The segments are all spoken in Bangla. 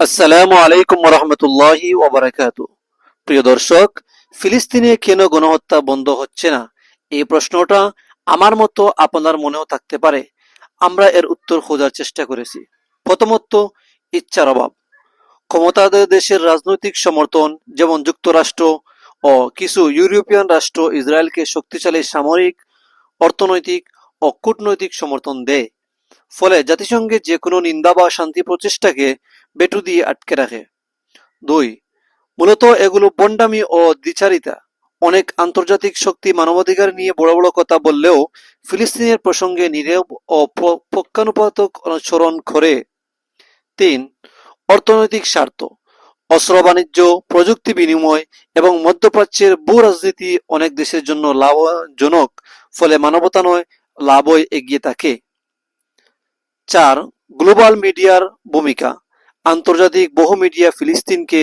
আসসালামু আলাইকুম রহমতুল্লাহি ওবরাকাত। প্রিয় দর্শক, ফিলিস্তিনে কেন গণহত্যা বন্ধ হচ্ছে না? এই প্রশ্নটা আমার মতো আপনার মনেও থাকতে পারে। আমরা এর উত্তর খোঁজার চেষ্টা করেছি। প্রথমত, ইচ্ছার অভাব। ক্ষমতাধর দেশের রাজনৈতিক সমর্থন, যেমন যুক্তরাষ্ট্র ও কিছু ইউরোপিয়ান রাষ্ট্র ইসরায়েলকে শক্তিশালী সামরিক, অর্থনৈতিক ও কূটনৈতিক সমর্থন দেয়। ফলে জাতিসংঘের যে কোনো নিন্দা বা শান্তি প্রচেষ্টাকে বেটু দিয়ে আটকে রাখে। দুই, মূলত এগুলো বন্ডামি ও দ্বিচারিতা। অনেক আন্তর্জাতিক শক্তি মানবাধিকার নিয়ে বড় বড় কথা বললেও ফিলিস্তিনের প্রসঙ্গে নীরব ও পক্ষানুপাতক অনুসরণ করে। তিন, অর্থনৈতিক স্বার্থ। অস্ত্র, বাণিজ্য, প্রযুক্তি বিনিময় এবং মধ্যপ্রাচ্যের ভূ রাজনীতি অনেক দেশের জন্য লাভজনক, ফলে মানবতা নয়, লাভই এগিয়ে থাকে। চার, গ্লোবাল মিডিয়ার ভূমিকা। আন্তর্জাতিক বহু মিডিয়া ফিলিস্তিনকে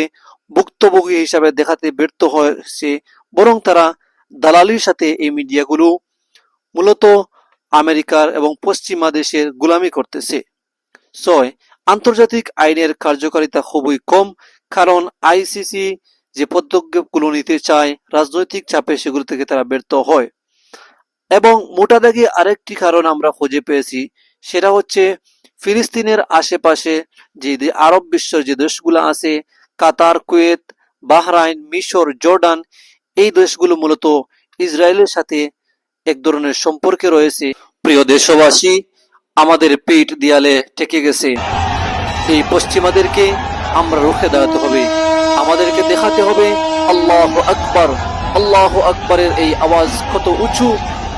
ভুক্তভোগী হিসাবে দেখাতে ব্যর্থ হয়েছে, বরং তারা দালালির সাথে এই মিডিয়াগুলো মূলত আমেরিকার এবং পশ্চিমা দেশের গোলামি করতেছে। ছয়, আন্তর্জাতিক আইনের কার্যকারিতা খুবই কম, কারণ আইসিসি যে পদক্ষেপগুলো নিতে চায়, রাজনৈতিক চাপে সেগুলো থেকে তারা ব্যর্থ হয়। এবং মোটা দাগে আরেকটি কারণ আমরা খুঁজে পেয়েছি সেটা হচ্ছে ফিলিস্তিনের আশেপাশে যে আরব বিশ্বের যে দেশগুলো আছে, কাতার, কুয়েত, বাহরাইন, মিশর, জর্ডান, এই দেশগুলো মূলত ইসরায়েলের সাথে এক ধরনের সম্পর্কে রয়েছে। প্রিয় দেশবাসী, আমাদের পেট দেয়ালে ঠেকে গেছে। এই পশ্চিমাদেরকে আমরা রুখে দাঁড়াতে হবে। আমাদেরকে দেখাতে হবে, আল্লাহ আকবর, আল্লাহ আকবরের এই আওয়াজ কত উঁচু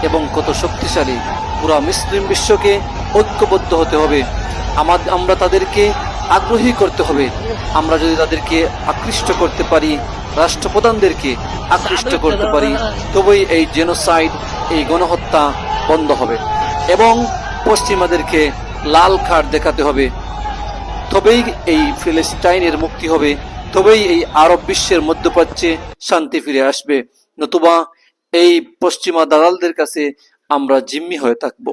এবং কত শক্তিশালী। পুরা মুসলিম বিশ্বকে ঐক্যবদ্ধ হতে হবে। আমাদের আমরা তাদেরকে আগ্রহী করতে হবে। আমরা যদি তাদেরকে আকৃষ্ট করতে পারি, রাষ্ট্রপ্রধানদেরকে আকৃষ্ট করতে পারি, তবেই এই জেনোসাইড এই গণহত্যা বন্ধ হবে এবং পশ্চিমাদেরকে লাল খাট দেখাতে হবে। তবেই এই ফিলিস্টাইনের মুক্তি হবে, তবেই এই আরব বিশ্বের মধ্যপ্রাচ্যে শান্তি ফিরে আসবে। নতুবা এই পশ্চিমা দালালদের কাছে আমরা জিম্মি হয়ে থাকব।